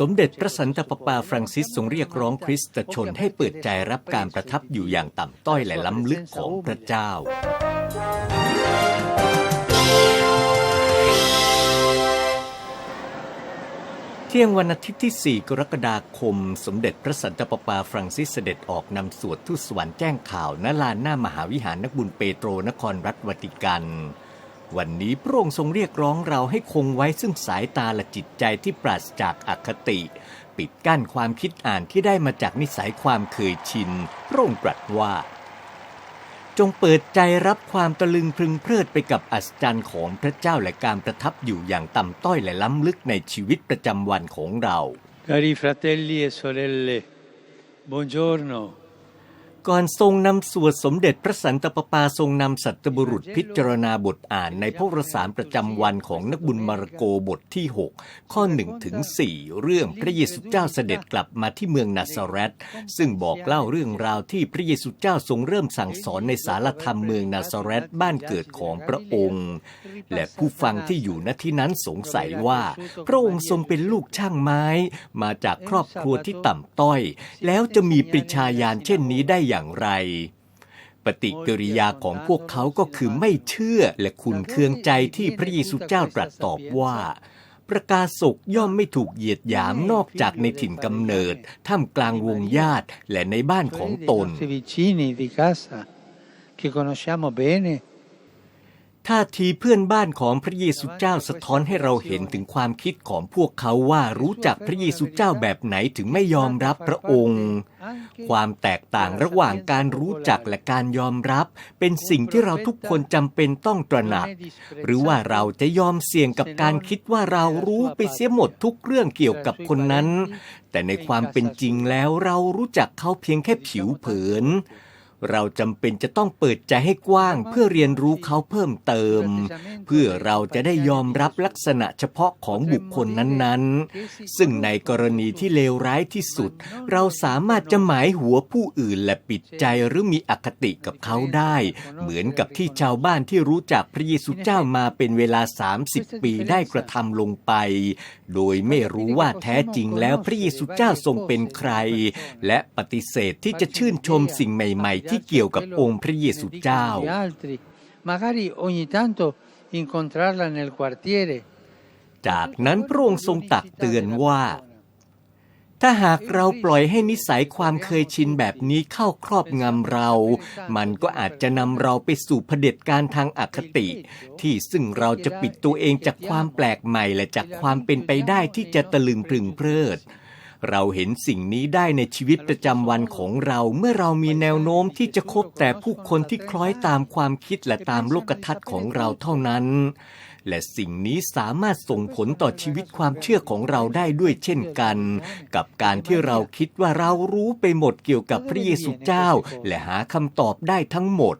สมเด็จพระสันตะปาปาฟรังซิสทรงเรียกร้องคริสตชนให้เปิดใจรับการประทับอยู่อย่างต่ำต้อยและล้ำลึกของพระเจ้า เที่ยงวันอาทิตย์ที่ 4 กรกฎาคม สมเด็จพระสันตะปาปาฟรังซิสเสด็จออกนำสวดทุตสวรรค์แจ้งข่าวณลานหน้ามหาวิหารนักบุญเปโตรนครรัฐวติกัน วันนี้พระองค์ทรงเรียกร้องเราให้คงไว้ซึ่งสายตาและจิตใจที่ปราศจากอคติ ปิดกั้นความคิดอ่านที่ได้มาจากนิสัยความเคยชินพระองค์ตรัสว่า จงเปิดใจรับความตะลึงพึงเพลิดไปกับอัศจรรย์ของพระเจ้าและการประทับอยู่อย่างต่ำต้อยและล้ำลึกในชีวิตประจำวันของเรา Cari fratelli e sorelle, buongiorno. ก่อนทรงนำสวดสมเด็จพระสันตะปาปาทรงนำสัตบุรุษพิจารณาบทอ่านในพระวรสารประจำวันของนักบุญมาระโกบทที่ 6 ข้อ1ถึง4เรื่องพระเยซูเจ้าเสด็จกลับมาที่เมืองนาซาเรตซึ่งบอกเล่าเรื่องราวที่พระเยซูเจ้าทรงเริ่มสั่งสอนในสารธรรมเมืองนาซาเรตบ้านเกิดของพระองค์ และผู้ฟังที่อยู่ณที่นั้นสงสัยว่า พระองค์ทรงเป็นลูกช่างไม้ มาจากครอบครัวที่ต่ำต้อย แล้วจะมีปริชาญาณเช่นนี้ได้อย่างไร ปฏิกิริยาของพวกเขาก็คือไม่เชื่อและขุนเคืองใจที่พระเยซูเจ้าตรัสตอบว่า ประกาศกย่อมไม่ถูกเหยียดหยามนอกจากในถิ่นกำเนิด ท่ามกลางวงญาติและในบ้านของตน ท่าทีเพื่อนบ้านของพระเยซูเจ้าสะท้อนให้เราเห็นถึงความคิดของพวกเขาว่ารู้จักพระเยซูเจ้าแบบไหนถึงไม่ยอมรับพระองค์ ความแตกต่างระหว่างการรู้จักและการยอมรับ เป็นสิ่งที่เราทุกคนจำเป็นต้องตระหนัก หรือว่าเราจะยอมเสี่ยงกับการคิดว่าเรารู้ไปเสียหมดทุกเรื่องเกี่ยวกับคนนั้น แต่ในความเป็นจริงแล้วเรารู้จักเขาเพียงแค่ผิวเผิน เราจำเป็นจะต้องเปิดใจให้กว้าง เพื่อเรียนรู้เขาเพิ่มเติม เพื่อเราจะได้ยอมรับลักษณะเฉพาะของบุคคลนั้นๆ ซึ่งในกรณีที่เลวร้ายที่สุด เราสามารถจะหมายหัวผู้อื่นและปิดใจหรือมีอคติกับเขาได้ เหมือนกับที่ชาวบ้านที่รู้จักพระเยซูเจ้ามาเป็นเวลา 30 ปีได้กระทำลงไป โดยไม่รู้ว่าแท้จริงแล้วพระเยซูเจ้าทรงเป็นใคร และปฏิเสธที่จะชื่นชมสิ่งใหม่ ๆที่เกี่ยวกับองค์พระเยซูเจ้า Gli altri, magari ogni tanto incontrarla nel quartiere. จากนั้นพระองค์ทรงตักเตือนว่า ถ้าหากเราปล่อยให้นิสัยความเคยชินแบบนี้เข้าครอบงำเรา มันก็อาจจะนำเราไปสู่เผด็จการทางอคติ ที่ซึ่งเราจะปิดตัวเองจากความแปลกใหม่และจากความเป็นไปได้ที่จะตะลึงพรึงเพลิด เราเห็นสิ่งนี้ได้ในชีวิตประจำวันของเราเมื่อเรามีแนวโน้มที่จะคบแต่ผู้คนที่คล้อยตามความคิดและตามโลกทัศน์ของเราเท่านั้น และสิ่งนี้สามารถส่งผลต่อชีวิตความเชื่อของเราได้ด้วยเช่นกัน กับการที่เราคิดว่าเรารู้ไปหมดเกี่ยวกับพระเยซูเจ้า และหาคำตอบได้ทั้งหมด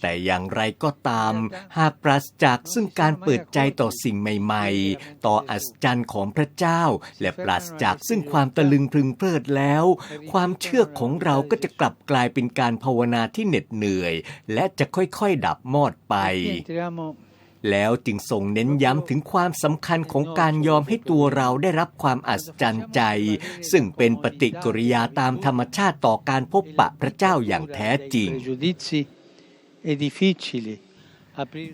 แต่อย่างไรก็ตาม หากปราศจากซึ่งการเปิดใจต่อสิ่งใหม่ๆ ต่ออัศจรรย์ของพระเจ้า และปราศจากซึ่งความตะลึงพึงเพลิดแล้ว ความเชื่อของเราก็จะกลับกลายเป็นการภาวนาที่เหน็ดเหนื่อย และจะค่อยๆดับมอดไป แล้วจึงทรงเน้นย้ำถึงความสำคัญของการยอมให้ตัวเราได้รับความอัศจรรย์ใจ ซึ่งเป็นปฏิกิริยาตามธรรมชาติต่อการพบปะพระเจ้าอย่างแท้จริง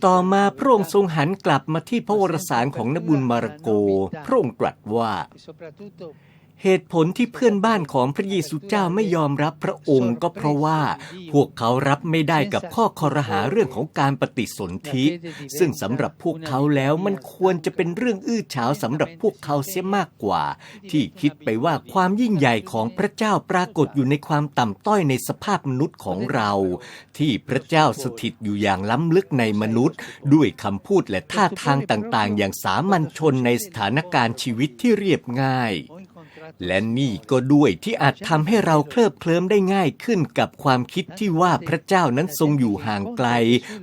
ต่อมาพระองค์ทรงหันกลับมาที่พระวรสารของนบุญมาระโก พระองค์ตรัสว่า เหตุผลที่เพื่อนบ้านของพระเยซูเจ้าไม่ยอมรับพระองค์ก็เพราะว่า พวกเขารับไม่ได้กับข้อคอรหาเรื่องของการปฏิสนธิซึ่งสำหรับพวกเขาแล้วมันควรจะเป็นเรื่องอื้อฉาวสำหรับพวกเขาเสียมากกว่า ที่คิดไปว่าความยิ่งใหญ่ของพระเจ้าปรากฏอยู่ในความต่ำต้อยในสภาพมนุษย์ของเรา ที่พระเจ้าสถิตอยู่อย่างล้ำลึกในมนุษย์ ด้วยคำพูดและท่าทางต่างๆ อย่างสามัญชนในสถานการณ์ชีวิตที่เรียบง่าย ho incontrato และนี่ก็ด้วยที่อาจทำให้เราเคลิบเคลิ้มได้ง่ายขึ้นกับความคิดที่ว่าพระเจ้านั้นทรงอยู่ห่างไกล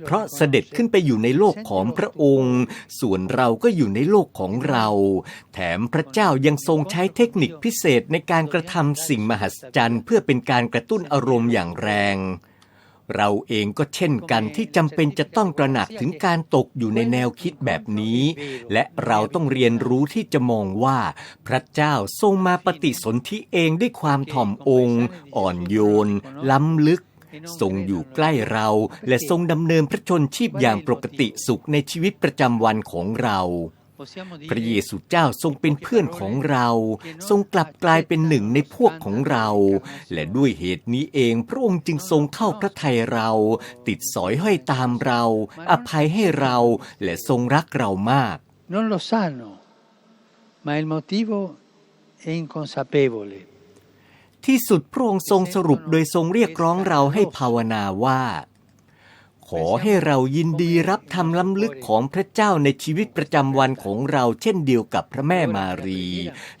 เพราะเสด็จขึ้นไปอยู่ในโลกของพระองค์ ส่วนเราก็อยู่ในโลกของเรา แถมพระเจ้ายังทรงใช้เทคนิคพิเศษในการกระทำสิ่งมหัศจรรย์ เพื่อเป็นการกระตุ้นอารมณ์อย่างแรง เราเองก็เช่นกันที่จำเป็นจะต้องตระหนักถึงการตกอยู่ในแนวคิดแบบนี้ และเราต้องเรียนรู้ที่จะมองว่า พระเจ้าทรงมาปฏิสนธิเองด้วยความถ่อมองค์ อ่อนโยน ล้ำลึกทรงอยู่ใกล้เราและทรงดำเนินพระชนชีพอย่างปกติสุขในชีวิตประจำวันของเรา พระเยซูเจ้าทรงเป็นเพื่อนของเรา ทรงกลับกลายเป็นหนึ่งในพวกของเรา และด้วยเหตุนี้เองพระองค์จึงทรงเข้าพระทัยเรา ติดสอยห้อยตามเรา อภัยให้เราและทรงรักเรามาก Non lo sanno, ma il motivo è inconsapevole. ที่สุดพระองค์ทรงสรุปโดยทรงเรียกร้องเราให้ภาวนาว่า ขอให้เรายินดีรับธรรมล้ำลึกของพระเจ้าในชีวิตประจำวันของเราเช่นเดียวกับพระแม่มารี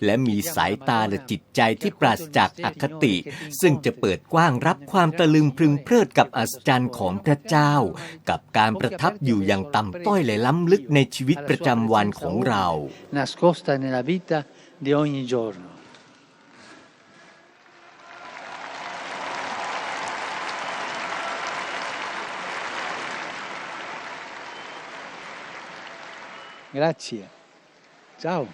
และมีสายตาและจิตใจที่ปราศจากอคติ ซึ่งจะเปิดกว้างรับความตะลึงพึงเพลิดกับอัศจรรย์ของพระเจ้า กับการประทับอยู่อย่างต่ำต้อยและล้ำลึกในชีวิตประจำวันของเรา nascosta nella vita di ogni giorno. Grazie. Ciao.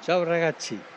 Ciao ragazzi.